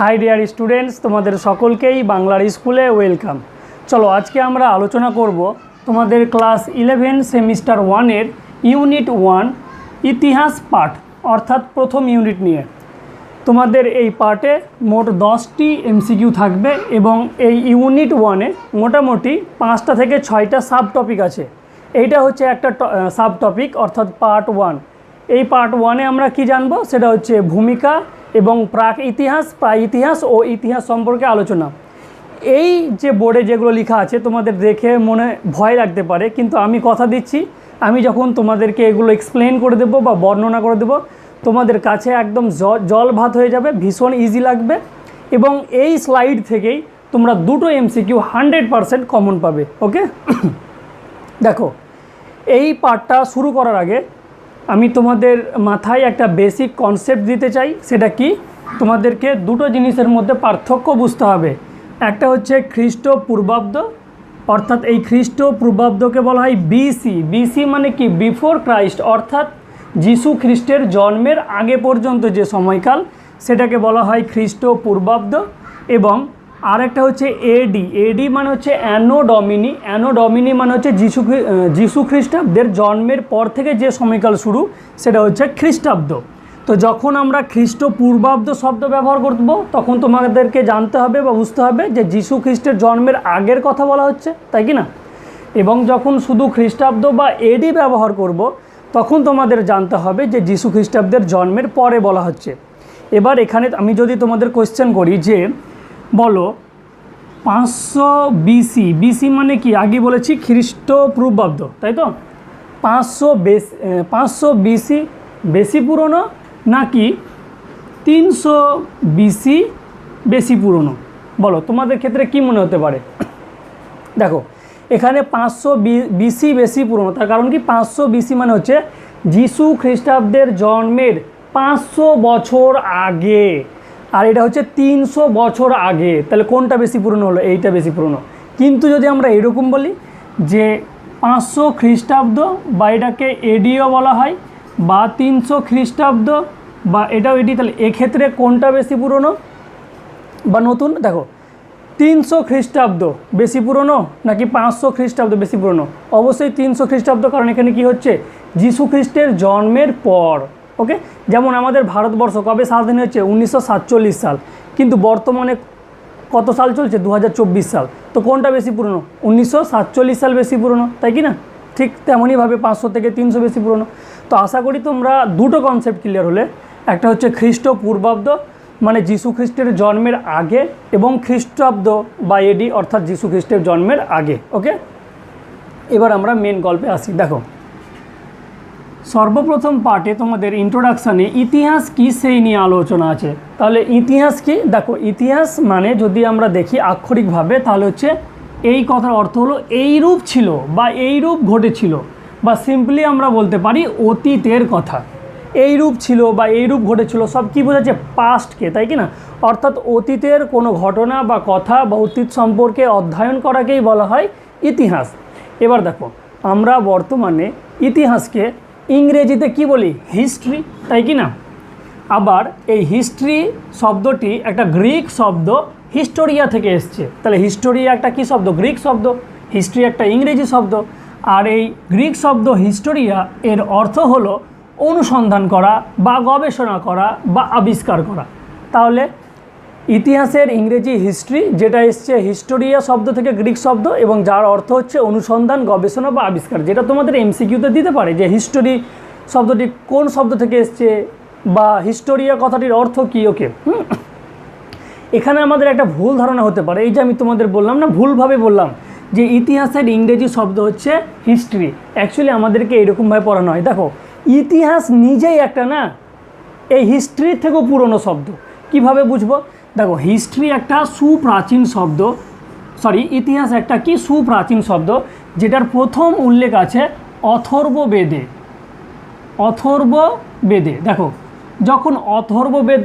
High dear students তোমাদের সকলকেই বাংলার স্কুলে ওয়েলকাম চলো, আজকে আমরা আলোচনা করব তোমাদের ক্লাস ইলেভেন সেমিস্টার ওয়ানের ইউনিট ওয়ান ইতিহাস পাঠ, অর্থাৎ প্রথম ইউনিট নিয়ে। তোমাদের এই পার্টে মোট দশটি এমসিকিউ থাকবে এবং এই ইউনিট ওয়ানে মোটামুটি পাঁচটা থেকে ছয়টা সাব টপিক আছে। এইটা হচ্ছে একটা সাব টপিক অর্থাৎ পার্ট ওয়ান এই পার্ট ওয়ানে আমরা কি জানব? সেটা হচ্ছে ভূমিকা এবং প্রাক ইতিহাস, প্রায় ইতিহাস ও ইতিহাস সম্পর্কে আলোচনা। এই যে বোর্ডে যেগুলো লেখা আছে, তোমাদের দেখে মনে ভয় লাগতে পারে, কিন্তু আমি কথা দিচ্ছি, আমি যখন তোমাদেরকে এগুলো এক্সপ্লেন করে দেবো বা বর্ণনা করে দেবো, তোমাদের কাছে একদম জল ভাত হয়ে যাবে, ভীষণ ইজি লাগবে এবং এই স্লাইড থেকেই তোমরা দুটো এমসিকিউ হান্ড্রেড পারসেন্ট কমন পাবে ওকে দেখো, এই পার্টটা শুরু করার আগে আমি তোমাদের মাথায় একটা বেসিক কনসেপ্ট দিতে চাই, সেটা কি? তোমাদেরকে দুটো জিনিসের মধ্যে পার্থক্য বুঝতে হবে। একটা হচ্ছে খ্রিস্ট পূর্বাব্দ, অর্থাৎ এই খ্রিস্ট পূর্বাব্দকে বলা হয় বিসি বিসি মানে কি? বিফোর ক্রাইস্ট অর্থাৎ যিশু খ্রিস্টের জন্মের আগে পর্যন্ত যে সময়কাল, সেটাকে বলা হয় খ্রিস্ট পূর্বাব্দ এবং আরেকটা হচ্ছে এডি এডি মানে হচ্ছে অ্যানো ডমিনি অ্যানো ডমিনি মানে হচ্ছে যিশু যিশু খ্রিস্টাব্দের জন্মের পর থেকে যে সময়কাল শুরু, সেটা হচ্ছে খ্রিস্টাব্দ। তো যখন আমরা খ্রিস্ট পূর্বাব্দ শব্দ ব্যবহার করব, তখন তোমাদেরকে জানতে হবে বা বুঝতে হবে যে যিশু খ্রিস্টের জন্মের আগের কথা বলা হচ্ছে, তাই কি না? এবং যখন শুধু খ্রিস্টাব্দ বা এডি ব্যবহার করব, তখন তোমাদের জানতে হবে যে যিশু খ্রিস্টাব্দের জন্মের পরে বলা হচ্ছে। এবার এখানে আমি যদি তোমাদের কোয়েশ্চেন করি যে বলো, পাঁচশো বিসি বিসি মানে কি? আগে বলেছি খ্রিস্ট পূর্বাব্দ তাই তো? পাঁচশো বেশি পাঁচশো বিসি বেশি পুরনো নাকি তিনশো বিসি বেশি পুরনো? বলো, তোমাদের ক্ষেত্রে কি মনে হতে পারে? দেখো, এখানে পাঁচশো বিসি বেশি পুরনো, তার কারণ কি? পাঁচশো বিসি মানে হচ্ছে যিশু খ্রিস্টাব্দের জন্মের পাঁচশো বছর আগে। আর এটা হচ্ছে তিনশো বছর আগে। তাহলে কোনটা বেশি পুরনো হলো? এইটা বেশি পুরনো। কিন্তু যদি আমরা এরকম বলি যে পাঁচশো খ্রিস্টাব্দ বা এটাকে এডিও বলা হয়, বা তিনশো খ্রিস্টাব্দ বা এটাও এডি তাহলে এক্ষেত্রে কোনটা বেশি পুরনো? বা নতুন? দেখো, তিনশো খ্রিস্টাব্দ বেশি পুরনো নাকি পাঁচশো খ্রিস্টাব্দ বেশি পুরনো? অবশ্যই তিনশো খ্রিস্টাব্দ, কারণ এখানে কি হচ্ছে? যিশু খ্রিস্টের জন্মের পর। ওকে? যেমন আমাদের ভারতবর্ষ কবে স্বাধীন হচ্ছে? উনিশশো সাল। কিন্তু বর্তমানে কত সাল চলছে? দু হাজার চব্বিশ সাল। তো কোনটা বেশি পুরনো? উনিশশো সাতচল্লিশ সাল বেশি পুরনো, তাই কি না? ঠিক তেমনইভাবে পাঁচশো থেকে তিনশো বেশি পুরনো। তো আশা করি তোমরা দুটো কনসেপ্ট ক্লিয়ার হলে। একটা হচ্ছে খ্রিস্ট পূর্বাব্দ মানে যিশু খ্রিস্টের জন্মের আগে এবং খ্রিস্টাব্দ বা এডি, অর্থাৎ যিশু খ্রিস্টের জন্মের আগে, ওকে? এবার আমরা মেন গল্পে আসি। দেখো সর্বপ্রথম পার্টে তোমাদের ইন্ট্রোডাকশানে ইতিহাস কি সেই নিয়ে আলোচনা আছে। তাহলে ইতিহাস কি? দেখো, ইতিহাস মানে যদি আমরা দেখি আক্ষরিকভাবে, তাহলে হচ্ছে এই কথার অর্থ হলো এই রূপ ছিল বা এই রূপ ঘটেছিল বা সিম্পলি আমরা বলতে পারি অতীতের কথা। এই রূপ ছিল বা এই রূপ ঘটেছিল, সব কী বোঝাচ্ছে? পাস্টকে তাই কি না? অর্থাৎ অতীতের কোনো ঘটনা বা কথা বা অতীত সম্পর্কে অধ্যয়ন করাকেই বলা হয় ইতিহাস। এবার দেখো, আমরা বর্তমানে ইতিহাসকে ইংরেজিতে কি বলি? হিস্ট্রি, তাই কি না? আবার এই হিস্ট্রি শব্দটি একটা গ্রিক শব্দ হিস্টোরিয়া থেকে এসছে। তাহলে হিস্টোরিয়া একটা কি শব্দ? গ্রিক শব্দ, হিস্ট্রি একটা ইংরেজি শব্দ। আর এই গ্রিক শব্দ হিস্টোরিয়া এর অর্থ হলো অনুসন্ধান করা বা গবেষণা করা বা আবিষ্কার করা। তাহলে ইতিহাসের ইংরেজি হিস্ট্রি, যেটা এসছে হিস্টোরিয়া শব্দ থেকে গ্রিক শব্দ এবং যার অর্থ হচ্ছে অনুসন্ধান, গবেষণা বা আবিষ্কার, যেটা তোমাদের এমসিকিউতে দিতে পারে যে হিস্টোরি শব্দটি কোন শব্দ থেকে এসছে বা হিস্টোরিয়া কথাটির অর্থ কী, ওকে। এখানে আমাদের একটা ভুল ধারণা হতে পারে, এই যে আমি তোমাদের বললাম না, ভুলভাবে বললাম যে ইতিহাসের ইংরেজি শব্দ হচ্ছে হিস্ট্রি। অ্যাকচুয়ালি আমাদেরকে এরকমভাবে পড়ানো হয়। দেখো, ইতিহাস নিজেই একটা না, এই হিস্ট্রির থেকেও পুরনো শব্দ। কীভাবে বুঝব? দেখো হিস্ট্রি একটা সুপ্রাচীন শব্দ সরি ইতিহাস একটা কি সুপ্রাচীন শব্দ, যেটার প্রথম উল্লেখ আছে অথর্ব বেদে অথর্ব বেদে দেখো, যখন অথর্ব বেদ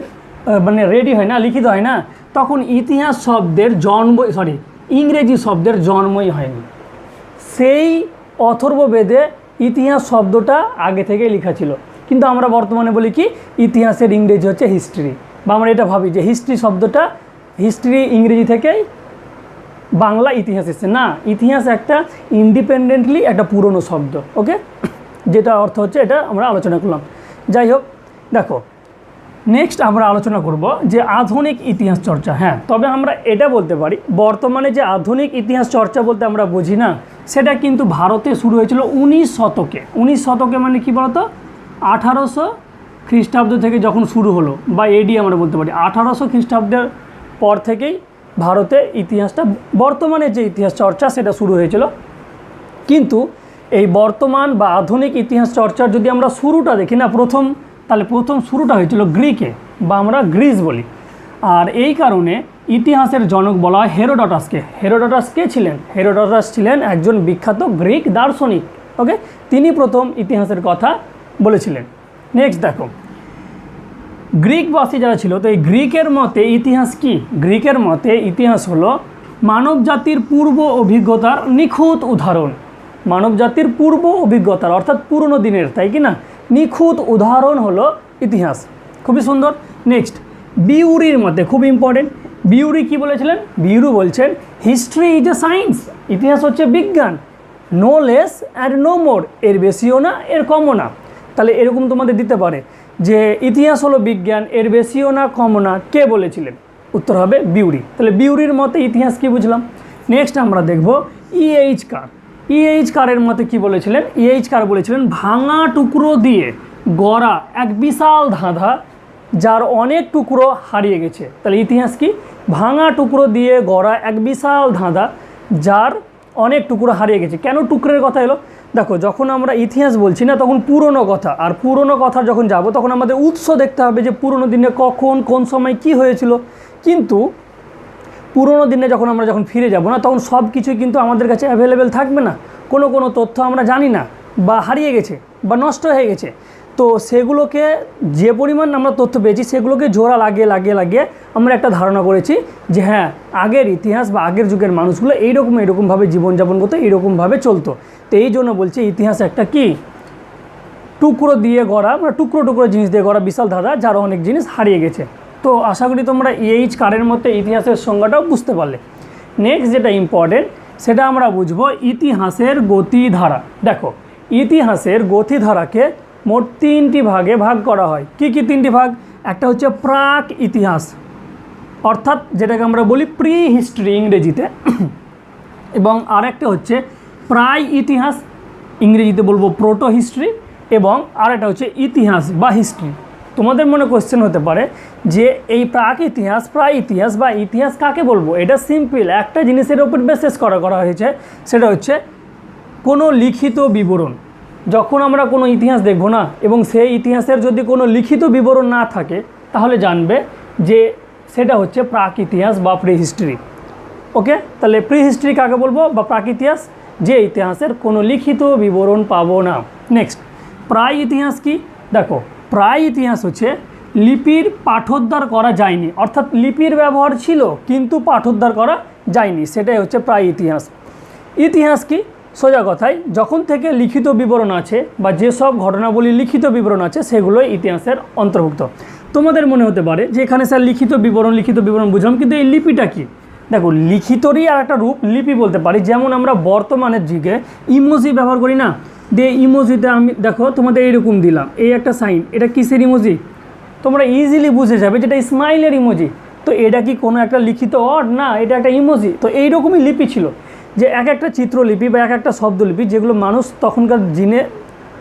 মানে রেডি হয় না, লিখিত হয় না, তখন ইতিহাস শব্দের জন্ম সরি ইংরেজি শব্দের জন্মই হয়নি। সেই অথর্ব বেদে ইতিহাস শব্দটা আগে থেকে লেখা ছিল। কিন্তু আমরা বর্তমানে বলি কি, ইতিহাসের ইংরেজি হচ্ছে হিস্ট্রি বা আমরা এটা ভাবি যে হিস্ট্রি শব্দটা হিস্ট্রি ইংরেজি থেকেই বাংলা ইতিহাস এসেছে। না, ইতিহাস একটা ইন্ডিপেন্ডেন্টলি একটা পুরনো শব্দ ওকে যেটা অর্থ হচ্ছে এটা আমরা আলোচনা করলাম। যাই হোক, দেখো নেক্সট আমরা আলোচনা করব যে আধুনিক ইতিহাস চর্চা। হ্যাঁ তবে আমরা এটা বলতে পারি, বর্তমানে যে আধুনিক ইতিহাস চর্চা বলতে আমরা বুঝি না, সেটা কিন্তু ভারতে শুরু হয়েছিল উনিশ শতকে। উনিশ শতকে মানে কি বলতো? আঠারোশো খ্রিস্টাব্দ থেকে যখন শুরু হলো, বা এডি আমরা বলতে পারি, আঠারোশো খ্রিস্টাব্দের পর থেকেই ভারতে ইতিহাসটা, বর্তমানে যে ইতিহাস চর্চা, সেটা শুরু হয়েছিল। কিন্তু এই বর্তমান বা আধুনিক ইতিহাস চর্চার যদি আমরা শুরুটা দেখি, না প্রথম, তাহলে প্রথম শুরুটা হয়েছিল গ্রিকে, বা আমরা গ্রিস বলি। আর এই কারণে ইতিহাসের জনক বলা হয় হেরোডটাসকে। হেরোডটাস কে ছিলেন? হেরোডটাস ছিলেন একজন বিখ্যাত গ্রিক দার্শনিক, ওকে? তিনি প্রথম ইতিহাসের কথা বলেছিলেন। নেক্সট দেখো। গ্রিকবাসী যারা ছিল, তো এই গ্রিকের মতে ইতিহাস কি? গ্রিকের মতে ইতিহাস হলো মানব জাতির পূর্ব অভিজ্ঞতার নিখুঁত উদাহরণ। মানব জাতির পূর্ব অভিজ্ঞতার, অর্থাৎ পুরনো দিনের, তাই কি না? নিখুঁত উদাহরণ হলো ইতিহাস। খুবই সুন্দর। নেক্সট বিউরির মতে খুব ইম্পর্টেন্ট বিউরি কি বলেছিলেন? বিউরু বলছেন হিস্ট্রি ইজ এ সায়েন্স ইতিহাস হচ্ছে বিজ্ঞান। No less and no more এর বেশিও না, এর কমও না। তাহলে এরকম তোমাদের দিতে পারে। যে ইতিহাস হলো বিজ্ঞান, এর বেশিও না কমও না, কে বলেছিলেন? উত্তর হবে বিউরি। তাহলে বিউরির মতে ইতিহাস কি বুঝলাম? নেক্সট আমরা দেখব ইএইচ কার ইএইচ কারের মতে কি বলেছিলেন? ইএইচ কার বলেছিলেন, ভাঙা টুকরো দিয়ে গড়া এক বিশাল ধাঁধা, যার অনেক টুকরো হারিয়ে গেছে। তাহলে ইতিহাস কি? ভাঙা টুকরো দিয়ে গড়া এক বিশাল ধাঁধা, যার অনেক টুকরো হারিয়ে গেছে। কেন টুকরের কথা এলো? দেখো, যখন আমরা ইতিহাস বলছি না, তখন পুরনো কথা। আর পুরনো কথা যখন যাব, তখন আমাদের উৎস দেখতে হবে যে পুরনো দিনে কখন, কোন সময় কি হয়েছিল। কিন্তু পুরনো দিনে যখন আমরা যখন ফিরে যাব না, তখন সব কিছুই কিন্তু আমাদের কাছে অ্যাভেলেবেল থাকবে না। কোনো কোনো তথ্য আমরা জানি না, বা হারিয়ে গেছে, বা নষ্ট হয়ে গেছে। তো সেগুলোকে যে পরিমাণ আমরা তথ্য পেয়েছি, সেগুলোকে জোড়া লাগিয়ে লাগিয়ে লাগিয়ে আমরা একটা ধারণা করেছি যে হ্যাঁ আগের ইতিহাস বা আগের যুগের মানুষগুলো এইরকম, এইরকমভাবে জীবনযাপন করতো, এইরকমভাবে চলতো। তো এই জন্য বলছি, ইতিহাস একটা কি? টুকরো দিয়ে গড়া মানে টুকরো টুকরো জিনিস দিয়ে গড়া বিশাল ধাঁধা, যার অনেক জিনিস হারিয়ে গেছে। তো আশা করি তোমরা এইচ কারের মধ্যে ইতিহাসের সংজ্ঞাটাও বুঝতে পারলে। নেক্সট যেটা ইম্পর্টেন্ট সেটা আমরা বুঝব ইতিহাসের গতিধারা। দেখো, ইতিহাসের গতিধারাকে মোট তিনটি ভাগে ভাগ করা হয়। কি কি তিনটি ভাগ? একটা হচ্ছে প্রাক ইতিহাস, অর্থাৎ যেটাকে আমরা বলি প্রি হিস্ট্রি ইংরেজিতে। এবং আরেকটা হচ্ছে প্রায় ইতিহাস, ইংরেজিতে বলব প্রোটো হিস্ট্রি, এবং আরেকটা হচ্ছে ইতিহাস বা হিস্ট্রি। তোমাদের মনে কোশ্চেন হতে পারে যে এই প্রাক ইতিহাস, প্রায় ইতিহাস বা ইতিহাস কাকে বলব? এটা সিম্পল একটা জিনিসের ওপর বেসেস করা করা হয়েছে, সেটা হচ্ছে কোনো লিখিত বিবরণ। যখন আমরা কোনো ইতিহাস দেখব না এবং সেই ইতিহাসের যদি কোনো লিখিত বিবরণ না থাকে, তাহলে জানবে যে সেটা হচ্ছে প্রাক ইতিহাস বা প্রি হিস্ট্রি ওকে? তাহলে প্রি হিস্ট্রি কাকে বলব বা প্রাক ইতিহাস যে ইতিহাসের কোনো লিখিত বিবরণ পাবো না। নেক্সট প্রায় ইতিহাস কি? দেখো প্রায় ইতিহাস হচ্ছে লিপির পাঠোদ্ধার করা যায়নি। অর্থাৎ লিপির ব্যবহার ছিল, কিন্তু পাঠোদ্ধার করা যায়নি। সেটাই হচ্ছে প্রায় ইতিহাস ইতিহাস কি? সোজা কথায়, যখন থেকে লিখিত বিবরণ আছে বা যেসব ঘটনাবলী লিখিত বিবরণ আছে, সেগুলোই ইতিহাসের অন্তর্ভুক্ত। তোমাদের মনে হতে পারে যে এখানে স্যার লিখিত বিবরণ লিখিত বিবরণ বুঝলাম, কিন্তু এই লিপিটা কি? দেখো, লিখিতরই আর একটা রূপ লিপি বলতে পারি, যেমন আমরা বর্তমানের যুগে ইমোজি ব্যবহার করি না? দিয়ে ইমোজিতে আমি, দেখো, তোমাদের এইরকম দিলাম, এই একটা সাইন, এটা কিসের ইমোজি? তোমরা ইজিলি বুঝে যাবে যেটা স্মাইলের ইমোজি। তো এটা কি কোনো একটা লিখিত ওয়ার্ড না, এটা একটা ইমোজি। তো এইরকমই লিপি ছিল। যে এক একটা চিত্রলিপি বা এক একটা শব্দলিপি যেগুলো মানুষ তখনকার দিনে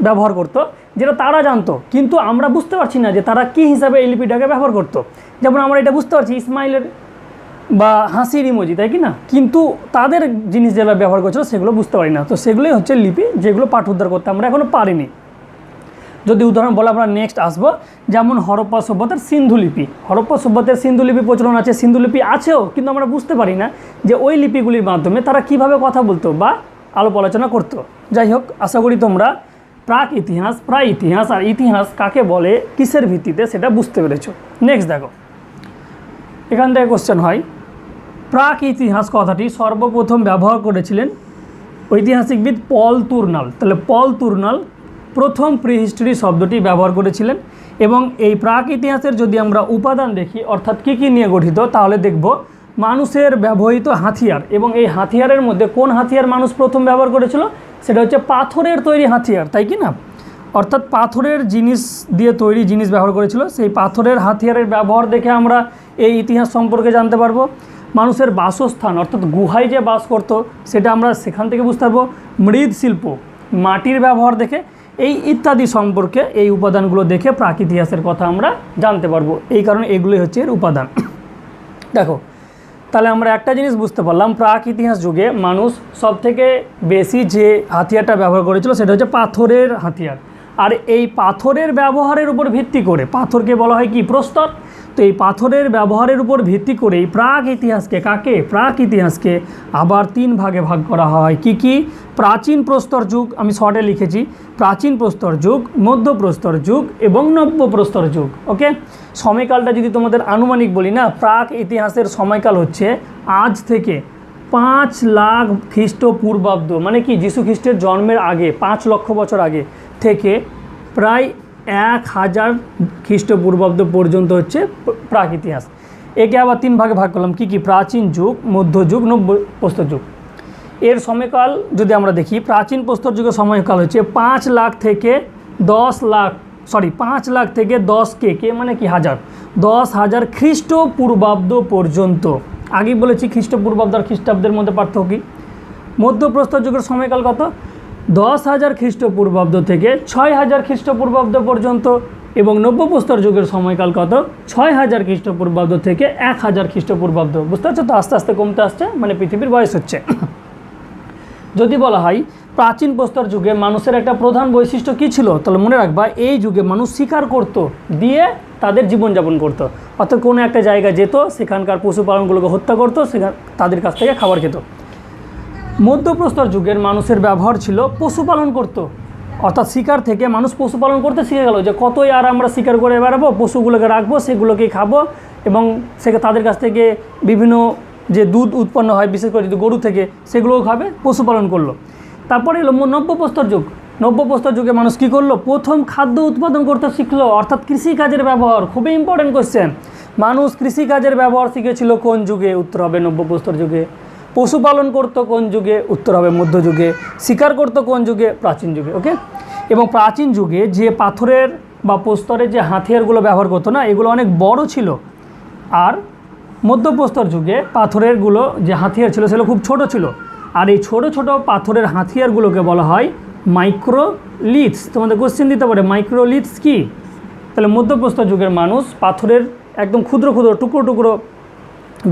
ব্যবহার করত, যেটা তারা জানতো, কিন্তু আমরা বুঝতে পারছি না যে তারা কি হিসাবে এই লিপিটাকে ব্যবহার করত। যেমন আমরা এটা বুঝতে পারছি ইসমাইলের বা হাসির ইমোজি, তাই কি না? কিন্তু তাদের জিনিস যেগুলো ব্যবহার করছিল সেগুলো বুঝতে পারি না। তো সেগুলোই হচ্ছে লিপি যেগুলো পাঠ উদ্ধার করতে আমরা এখনও পারিনি। যদি উদাহরণ বলে আমরা নেক্সট আসব, যেমন হরপ্পা সভ্যতার সিন্ধু লিপি। হরপ্পা সভ্যতার সিন্ধু লিপি প্রচলন আছে, সিন্ধু লিপি আছেও, কিন্তু আমরা বুঝতে পারি না যে ওই লিপিগুলির মাধ্যমে তারা কীভাবে কথা বলতো বা আলোপ আলোচনা করতো। যাই হোক, আশা করি তোমরা প্রাক ইতিহাস, প্রায় ইতিহাস আর ইতিহাস কাকে বলে, কিসের ভিত্তিতে সেটা বুঝতে পেরেছ। নেক্সট দেখো। এখান থেকে কোশ্চেন হয়, প্রাক ইতিহাস কথাটি সর্বপ্রথম ব্যবহার করেছিলেন ঐতিহাসিকবিদ পল তুর্নাল। তাহলে পল তুর্নাল প্রথম প্রি হিস্ট্রি শব্দটি ব্যবহার করেছিলেন এবং এই প্রাক ইতিহাসের যদি আমরা উপাদান দেখি, অর্থাৎ কী কী নিয়ে গঠিত, তাহলে দেখব মানুষের ব্যবহৃত হাতিয়ার এবং এই হাতিয়ারের মধ্যে কোন হাতিয়ার মানুষ প্রথম ব্যবহার করেছিল? সেটা হচ্ছে পাথরের তৈরি হাতিয়ার, তাই কি না? অর্থাৎ পাথরের জিনিস দিয়ে তৈরি জিনিস ব্যবহার করেছিল, সেই পাথরের হাতিয়ারের ব্যবহার দেখে আমরা এই ইতিহাস সম্পর্কে জানতে পারব। মানুষের বাসস্থান, অর্থাৎ গুহায় যে বাস করতো, সেটা আমরা সেখান থেকে বুঝতে পারব। মৃৎশিল্প, মাটির ব্যবহার দেখে এই ইত্যাদি সম্পর্কে এই উপাদানগুলো দেখে প্রাক ইতিহাসের কথা আমরা জানতে পারব। এই কারণে এগুলোই হচ্ছে এর উপাদান। দেখো, তাহলে আমরা একটা জিনিস বুঝতে পারলাম প্রাক ইতিহাস যুগে মানুষ সবথেকে বেশি যে হাতিয়ারটা ব্যবহার করেছিল সেটা হচ্ছে পাথরের হাতিয়ার। আর এই পাথরের ব্যবহারের উপর ভিত্তি করে, পাথরকে বলা হয় কি? প্রস্তর। তো এই পাথরের ব্যবহারের উপর ভিত্তি করেই প্রাক ইতিহাসকে কাকে? প্রাক ইতিহাসকে আবার তিন ভাগে ভাগ করা হয়। কি কি? প্রাচীন প্রস্তর যুগ, আমি শর্টে লিখেছি। প্রাচীন প্রস্তর যুগ, মধ্য প্রস্তর যুগ এবং নব্য প্রস্তর যুগ, ওকে? সময়কালটা যদি তোমাদের আনুমানিক বলি না, প্রাক ইতিহাসের সময়কাল হচ্ছে আজ থেকে পাঁচ লাখ খ্রিস্টপূর্বাব্দ মানে কি? যীশু খ্রিস্টের জন্মের আগে, পাঁচ লক্ষ বছর আগে থেকে প্রায় এক হাজার খ্রিস্টপূর্বাব্দ পর্যন্ত হচ্ছে প্র- প্রাক ইতিহাস একে আবার তিন ভাগে ভাগ করলাম। কি কি? প্রাচীন যুগ মধ্যযুগ প্রস্তর যুগ। এর সময়কাল যদি আমরা দেখি, প্রাচীন প্রস্তর যুগের সময়কাল হচ্ছে পাঁচ লাখ থেকে দশ লাখ সরি পাঁচ লাখ থেকে দশ কে কে মানে কি? হাজার। দশ হাজার খ্রিস্টপূর্বাব্দ পর্যন্ত। আগেই বলেছি খ্রিস্টপূর্বাব্দ আর খ্রিস্টাব্দের মধ্যে পার্থক্য কী? মধ্যপ্রস্তর যুগের সময়কাল কত? দশ হাজার খ্রিস্টপূর্বাব্দ থেকে ছয় হাজার খ্রিস্টপূর্বাব্দ পর্যন্ত এবং নব্যপ্রস্তর যুগের সময়কাল কত? ছয় হাজার খ্রিস্টপূর্বাব্দ থেকে এক হাজার খ্রিস্টপূর্বাব্দ। বুঝতে পারছ তো? আস্তে আস্তে কমতে আসছে মানে পৃথিবীর বয়স হচ্ছে। যদি বলা হয় প্রাচীন প্রস্তর যুগে মানুষের একটা প্রধান বৈশিষ্ট্য কী ছিল? তাহলে মনে রাখবা, এই যুগে মানুষ শিকার করত, দিয়ে তাদের জীবনযাপন করতো। অর্থাৎ কোনো একটা জায়গায় যেত, সেখানকার পশুপালনগুলোকে হত্যা করতো, সেখান তাদের কাছ থেকে খাবার খেত। মধ্যপ্রস্তর যুগের মানুষের ব্যবহার ছিল পশুপালন করত। অর্থাৎ শিকার থেকে মানুষ পশুপালন করতে শিখে গেল যে কতই আর আমরা শিকার করে বেড়াবো, পশুগুলোকে রাখব, সেগুলোকেই খাব এবং সে তাদের কাছ থেকে বিভিন্ন যে দুধ উৎপন্ন হয়, বিশেষ করে যদি গরু থেকে, সেগুলোও খাবে, পশুপালন করল। তারপরে এলো নব্যপ্রস্তর যুগ। নব্যপ্রস্তর যুগে মানুষ কী করল? প্রথম খাদ্য উৎপাদন করতে শিখলো। অর্থাৎ কৃষিকাজের ব্যবহার, খুবই ইম্পর্টেন্ট কোশ্চেন মানুষ কৃষিকাজের ব্যবহার শিখেছিল কোন যুগে? উত্তর হবে নব্যপ্রস্তর যুগে। পশুপালন করতো কোন যুগে? উত্তর হবে মধ্যযুগে শিকার করতো কোন যুগে? প্রাচীন যুগে ওকে এবং প্রাচীন যুগে যে পাথরের বা প্রস্তরের যে হাতিয়ারগুলো ব্যবহার করতো না, এগুলো অনেক বড় ছিল। আর মধ্যপ্রস্তর যুগে পাথরেরগুলো যে হাতিয়ার ছিল, সেগুলো খুব ছোট ছিল। আর এই ছোট ছোট পাথরের হাতিয়ারগুলোকে বলা হয় মাইক্রোলিথস। তোমাদের কোশ্চেন দিতে পারে, মাইক্রোলিথস কি? তাহলে মধ্যপ্রস্তর যুগের মানুষ পাথরের একদম ক্ষুদ্র ক্ষুদ্র টুকরো টুকরো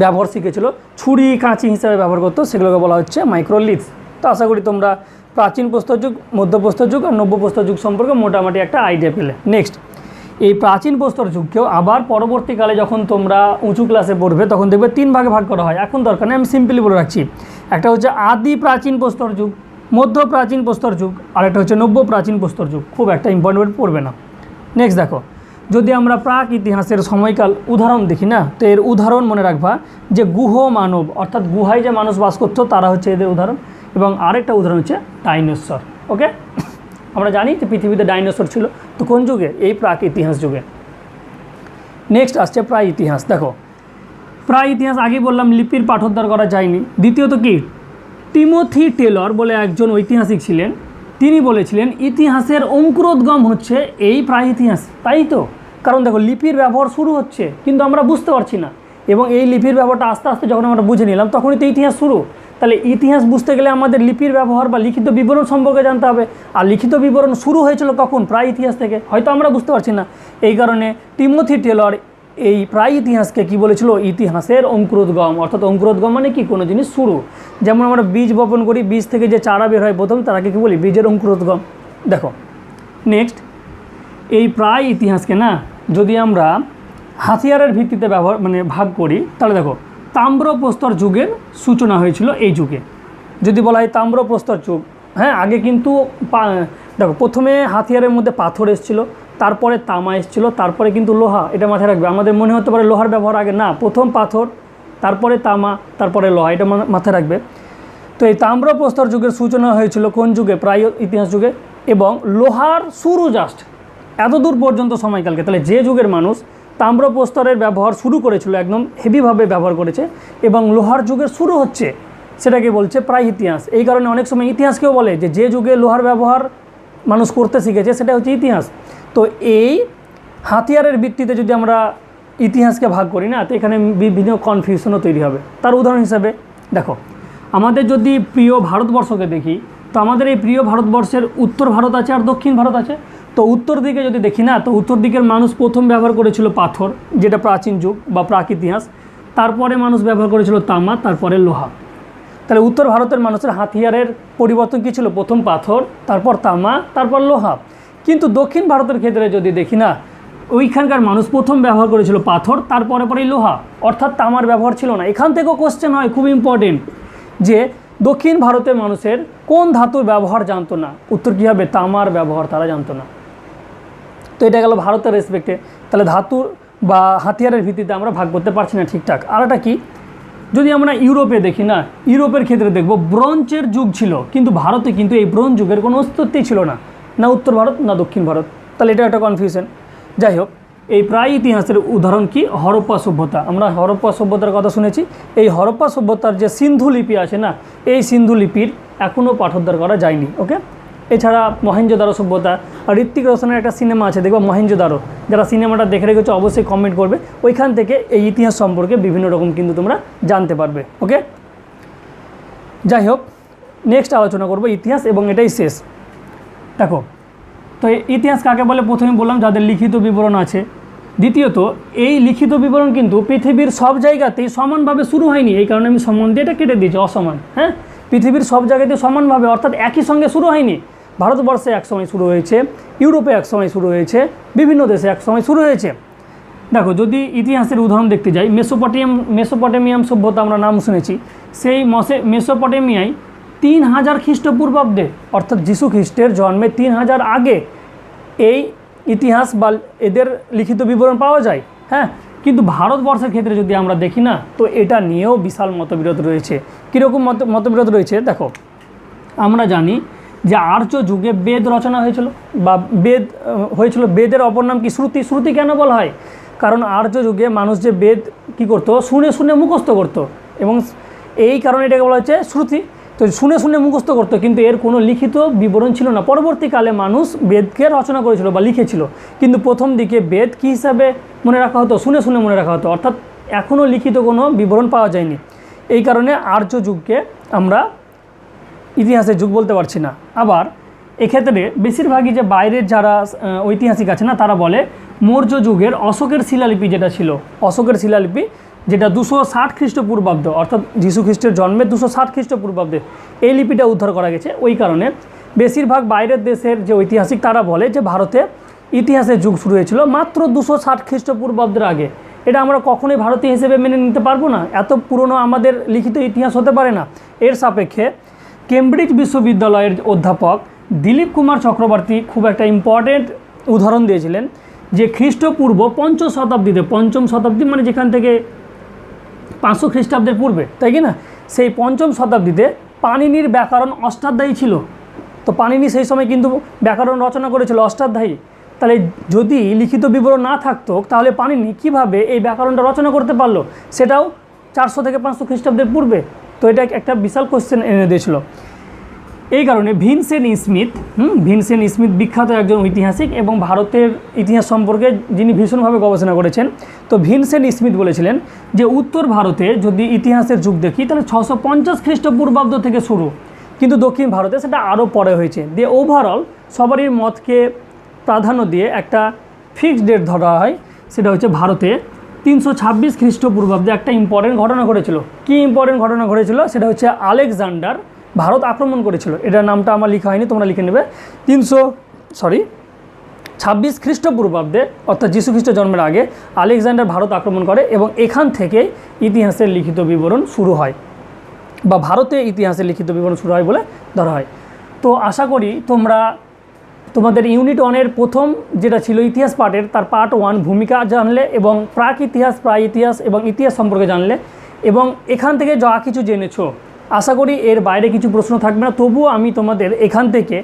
ব্যবহার শিখেছিল। ছুরি, কাঁচি হিসাবে ব্যবহার করতো, সেগুলোকে বলা হচ্ছে মাইক্রোলিথস তো আশা করি তোমরা প্রাচীন প্রস্তর যুগ মধ্যপ্রস্তর যুগ আর নব্যপ্রস্তর যুগ সম্পর্কে মোটামুটি একটা আইডিয়া পেলে। নেক্সট এই প্রাচীন প্রস্তর যুগকেও আবার পরবর্তীকালে যখন তোমরা উঁচু ক্লাসে পড়বে, তখন দেখবে তিন ভাগে ভাগ করা হয়। এখন দরকার নেই, আমি সিম্পলি বলে রাখছি। একটা হচ্ছে আদি প্রাচীন প্রস্তর যুগ, মধ্য প্রাচীন প্রস্তর যুগ, আর একটা হচ্ছে নব্য প্রাচীন প্রস্তর যুগ। খুব একটা ইম্পর্টেন্ট পড়বে না। নেক্সট দেখো যদি আমরা প্রাক ইতিহাসের সময়কাল উদাহরণ দেখি না, তো এর উদাহরণ মনে রাখবা যে গুহ মানব, অর্থাৎ গুহায় যে মানুষ বাস করতো, তারা হচ্ছে এদের উদাহরণ। এবং আরেকটা উদাহরণ হচ্ছে ডাইনোসর, ওকে? আমরা জানি যে পৃথিবীতে ডাইনোসর ছিল, তো কোন যুগে? এই প্রাক ইতিহাস যুগে। নেক্সট আসছে প্রায় ইতিহাস, দেখো। প্রায় ইতিহাস আগে বললাম, লিপির পাঠোদ্ধার করা যায়নি। দ্বিতীয়ত কি? টিমোথি টেলর বলে একজন ঐতিহাসিক ছিলেন। তিনি বলেছিলেন, ইতিহাসের অঙ্কুরোদ্গম হচ্ছে এই প্রায় ইতিহাস, তাই তো? কারণ দেখো লিপির ব্যবহার শুরু হচ্ছে, কিন্তু আমরা বুঝতে পারছি না। এবং এই লিপির ব্যবহারটা আস্তে আস্তে যখন আমরা বুঝে নিলাম, তখনই তো ইতিহাস শুরু। তাহলে ইতিহাস বুঝতে গেলে আমাদের লিপির ব্যবহার বা লিখিত বিবরণ সম্পর্কে জানতে হবে। আর লিখিত বিবরণ শুরু হয়েছিল কখন? প্রায় ইতিহাস থেকে। হয়তো আমরা বুঝতে পারছি না। এই কারণে টিমোথি টেলর এই প্রায় ইতিহাসকে কি বলেছিল? ইতিহাসের অঙ্কুরোদ্গম। অর্থাৎ অঙ্কুরোদ্গম মানে কি? কোনো জিনিস শুরু। যেমন আমরা বীজ বপন করি, বীজ থেকে যে চারা বের হয় প্রথম তারাকে কি বলি? বীজের অঙ্কুরোদ্গম। দেখো নেক্সট এই প্রায় ইতিহাসকে না, যদি আমরা হাতিয়ারের ভিত্তিতে ব্যবহার মানে ভাগ করি, তাহলে দেখো, তাম্রপ্রস্তর যুগের সূচনা হয়েছিল এই যুগে। যদি বলা হয় তাম্রপ্রস্তর যুগ হ্যাঁ আগে কিন্তু দেখো, প্রথমে হাতিয়ারের মধ্যে পাথর এসেছিল, তারপরে তামা এসেছিল, তারপরে কিন্তু লোহা, এটা মাথায় রাখবে। আমাদের মনে হতে পারে লোহার ব্যবহার আগে, না, প্রথম পাথর, তারপরে তামা, তারপরে লোহা, এটা মাথায় রাখবে। তো এই তাম্রপ্রস্তর যুগের সূচনা হয়েছিল কোন যুগে? প্রায় ইতিহাস যুগে। এবং লোহার শুরু জাস্ট এত দূর পর্যন্ত সময়কালকে তাহলে যে যুগের মানুষ তাম্রপ্রস্তরের ব্যবহার শুরু করেছিল, একদম হেভিভাবে ব্যবহার করেছে এবং লোহার যুগের শুরু হচ্ছে সেটাকে বলছে প্রায় ইতিহাস। এই কারণে অনেক সময় ইতিহাসকেও বলে যে যে যুগে লোহার ব্যবহার মানুষ করতে শিখেছে সেটা হচ্ছে ইতিহাস। তো এই হাতিয়ারের ভিত্তিতে যদি আমরা ইতিহাসকে ভাগ করি না, তো এখানে বিভিন্ন কনফিউশনও তৈরি হবে। তার উদাহরণ হিসাবে দেখো, আমাদের যদি প্রিয় ভারতবর্ষকে দেখি, তো আমাদের এই প্রিয় ভারতবর্ষের উত্তর ভারত আছে আর দক্ষিণ ভারত আছে। তো উত্তর দিকে যদি দেখি না, তো উত্তর দিকের মানুষ প্রথম ব্যবহার করেছিল পাথর, যেটা প্রাচীন যুগ বা প্রাক ইতিহাস। তারপরে মানুষ ব্যবহার করেছিল তামা, তারপরে লোহা। তাহলে উত্তর ভারতের মানুষের হাতিয়ারের পরিবর্তন কী ছিল? প্রথম পাথর, তারপর তামা, তারপর লোহা। কিন্তু দক্ষিণ ভারতের ক্ষেত্রে যদি দেখি না, ওইখানকার মানুষ প্রথম ব্যবহার করেছিল পাথর, তারপরে পরেই লোহা। অর্থাৎ তামার ব্যবহার ছিল না। এখান থেকেও কোশ্চেন হয়, খুব ইম্পর্টেন্ট যে দক্ষিণ ভারতের মানুষের কোন ধাতুর ব্যবহার জানতো না? উত্তর কী হবে? তামার ব্যবহার তারা জানতো না। তো এটা গেল ভারতের রেসপেক্টে তাহলে ধাতুর বা হাতিয়ারের ভিত্তিতে আমরা ভাগ করতে পারছি না ঠিকঠাক। আর একটা কি? যদি আমরা ইউরোপে দেখি, না, ইউরোপের ক্ষেত্রে দেখব, ব্রঞ্জের যুগ ছিল, কিন্তু ভারতে কিন্তু এই ব্রোঞ্জ যুগের কোনো অস্তিত্বই ছিল না। না উত্তর ভারত, না দক্ষিণ ভারত। তাহলে এটা একটা কনফিউশন যাই হোক, এই প্রায় ইতিহাসের উদাহরণ কি? হরপ্পা সভ্যতা। আমরা হরপ্পা সভ্যতার কথা শুনেছি। এই হরপ্পা সভ্যতার যে সিন্ধু লিপি আছে, না, এই সিন্ধু লিপির এখনও পাঠোদ্ধার করা যায়নি ওকে এছাড়া মহেঞ্জোদারো সভ্যতা, আর ঋত্বিক রোশনের একটা সিনেমা আছে, দেখব মহেঞ্জোদারো যারা সিনেমাটা দেখে রেখেছো অবশ্যই কমেন্ট করবে। ওইখান থেকে এই ইতিহাস সম্পর্কে বিভিন্ন রকম কিন্তু তোমরা জানতে পারবে ওকে যাই হোক নেক্সট আলোচনা করব ইতিহাস এবং এটাই শেষ। দেখো, তো ইতিহাস কাকে বলে? প্রথমে বললাম যাদের লিখিত বিবরণ আছে। দ্বিতীয়ত, এই লিখিত বিবরণ কিন্তু পৃথিবীর সব জায়গাতেই সমানভাবে শুরু হয়নি। এই কারণে আমি দিয়ে এটা কেটে দিয়েছি, অসমান হ্যাঁ? পৃথিবীর সব জায়গাতে সমানভাবে, অর্থাৎ একই সঙ্গে শুরু হয়নি। ভারতবর্ষে এক সময় শুরু হয়েছে, ইউরোপে এক সময় শুরু হয়েছে, বিভিন্ন দেশে এক সময় শুরু হয়েছে। দেখো, যদি ইতিহাসের উদাহরণ দেখতে যাই, মেসোপটেমিয়াম মেসোপটেমিয়াম সভ্যতা আমরা নাম শুনেছি। সেই মসে, মেসোপটেমিয়ায় তিন হাজার খ্রিস্টপূর্বাব্দে, অর্থাৎ যিশু খ্রিস্টের জন্মে তিন হাজার আগে এই ইতিহাস বা এদের লিখিত বিবরণ পাওয়া যায় হ্যাঁ? কিন্তু ভারতবর্ষের ক্ষেত্রে যদি আমরা দেখি না, তো এটা নিয়েও বিশাল মতবিরোধ রয়েছে। কীরকম মত, মতবিরোধ রয়েছে? দেখো, আমরা জানি যে আর্য যুগে বেদ রচনা হয়েছিল বা বেদ হয়েছিল, বেদের অপর নাম কি শ্রুতি? শ্রুতি কেন বলা হয়? কারণ আর্য যুগে মানুষ যে বেদ কি করতো? শুনে শুনে মুখস্থ করতো এবং এই কারণে এটাকে বলা হচ্ছে শ্রুতি। তো শুনে শুনে মুখস্থ করতো, কিন্তু এর কোনো লিখিত বিবরণ ছিল না। পরবর্তীকালে মানুষ বেদকে রচনা করেছিল বা লিখেছিল। কিন্তু প্রথম দিকে বেদ কী হিসাবে মনে রাখা হতো? শুনে শুনে মনে রাখা হতো। অর্থাৎ এখনও লিখিত কোনো বিবরণ পাওয়া যায়নি। এই কারণে আর্য যুগকে আমরা ইতিহাসের যুগ বলতে পারছি না। আবার এক্ষেত্রে বেশিরভাগই যে বাইরের যারা ঐতিহাসিক আছে না, তারা বলে মৌর্য যুগের অশোকের শিলালিপি যেটা ছিল। অশোকের শিলালিপি যেটা দুশো ষাট খ্রিস্টপূর্বাব্দ, অর্থাৎ যীশু খ্রিস্টের জন্মে দুশো ষাট খ্রিস্টপূর্বাব্দে এই লিপিটা উদ্ধার করা গেছে। ওই কারণে বেশিরভাগ বাইরের দেশের যে ঐতিহাসিক, তারা বলে যে ভারতে ইতিহাসের যুগ শুরু হয়েছিল মাত্র দুশো ষাট খ্রিস্টপূর্বাব্দের আগে। এটা আমরা কখনোই ভারতীয় হিসেবে মেনে নিতে পারব না। এত পুরনো আমাদের লিখিত ইতিহাস হতে পারে না। এর সাপেক্ষে কেমব্রিজ বিশ্ববিদ্যালয়ের অধ্যাপক দিলীপ কুমার চক্রবর্তী খুব একটা ইম্পর্টেন্ট উদাহরণ দিয়েছিলেন যে খ্রিস্টপূর্ব পঞ্চম শতাব্দীতে, পঞ্চম শতাব্দী মানে যেখান থেকে পাঁচশো খ্রিস্টাব্দের পূর্বে, তাই কি না? সেই পঞ্চম শতাব্দীতে পানিনির ব্যাকরণ অষ্টাধ্যায়ী ছিল। তো পানিনি সেই সময় কিন্তু ব্যাকরণ রচনা করেছিল অষ্টাধ্যায়ী। তাহলে যদি লিখিত বিবরণ না থাকতো, তাহলে পানিনি কীভাবে এই ব্যাকরণটা রচনা করতে পারল? সেটাও চারশো থেকে পাঁচশো খ্রিস্টাব্দের পূর্বে। তো এটা একটা বিশাল কোশ্চেন এনে দিয়েছিল। এই কারণে ভিনসেন স্মিথ, হুম ভিনসেন স্মিথ বিখ্যাত একজন ঐতিহাসিক এবং ভারতের ইতিহাস সম্পর্কে যিনি ভীষণভাবে গবেষণা করেছেন, তো ভিনসেন স্মিথ বলেছিলেন যে উত্তর ভারতে যদি ইতিহাসের যুগ দেখি, তাহলে ছশো পঞ্চাশ খ্রিস্টপূর্বাব্দ থেকে শুরু। কিন্তু দক্ষিণ ভারতে সেটা আরও পরে হয়েছে। দিয়ে ওভারঅল সবারই মতকে প্রাধান্য দিয়ে একটা ফিক্সড ডেট ধরা হয়, সেটা হচ্ছে ভারতে তিনশো ছাব্বিশ খ্রিস্টপূর্বাব্দে একটা ইম্পর্টেন্ট ঘটনা ঘটেছিল। কী ইম্পর্টেন্ট ঘটনা ঘটেছিল? সেটা হচ্ছে আলেকজান্ডার ভারত আক্রমণ করেছিল। এটার নামটা আমার লেখা হয়নি, তোমরা লিখে নেবে। তিনশো সরি ছাব্বিশ খ্রিস্টপূর্বাব্দে, অর্থাৎ যীশু খ্রিস্ট জন্মের আগে, আলেকজান্ডার ভারত আক্রমণ করে এবং এখান থেকে ইতিহাসের লিখিত বিবরণ শুরু হয় বা ভারতে ইতিহাসের লিখিত বিবরণ শুরু হয় বলে ধরা হয়। তো আশা করি তোমরা তোমাদের ইউনিট ওয়ানের প্রথম যেটা ছিল ইতিহাস পার্টের তার পার্ট ওয়ান ভূমিকা জানলে এবং প্রাক ইতিহাস, প্রায় ইতিহাস এবং ইতিহাস সম্পর্কে জানলে এবং এখান থেকে যা কিছু জেনেছো, আশা করি এর বাইরে কিছু প্রশ্ন থাকবে না। তবুও আমি তোমাদের এখান থেকে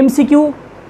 এমসিকিউ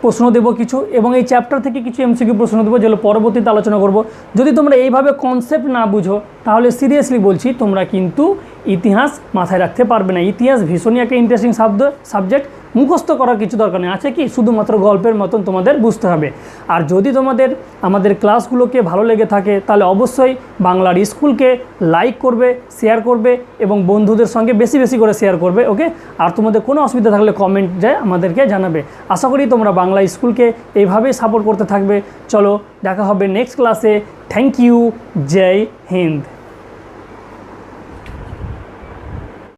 প্রশ্ন দেবো কিছু এবং এই চ্যাপ্টার থেকে কিছু এমসিকিউ প্রশ্ন দেবো যেগুলো পরবর্তীতে আলোচনা করব। যদি তোমরা এইভাবে কনসেপ্ট না বুঝো, তাহলে সিরিয়াসলি বলছি, তোমরা কিন্তু ইতিহাস মাথায় রাখতে পারবে না। ইতিহাস ভীষণই একটা ইন্টারেস্টিং শব্দ সাবজেক্ট মুখস্থ করার কিছু দরকার নেই। আছে কি? শুধুমাত্র গল্পের মতন তোমাদের বুঝতে হবে। আর যদি তোমাদের, আমাদের ক্লাসগুলোকে ভালো লেগে থাকে, তাহলে অবশ্যই বাংলার স্কুলকে লাইক করবে শেয়ার করবে এবং বন্ধুদের সঙ্গে বেশি বেশি করে শেয়ার করবে ওকে আর তোমাদের কোনো অসুবিধা থাকলে কমেন্ট যায় আমাদেরকে জানাবে। আশা করি তোমরা বাংলা স্কুলকে এইভাবেই সাপোর্ট করতে থাকবে। চলো, দেখা হবে নেক্সট ক্লাসে থ্যাংক ইউ জয় হিন্দ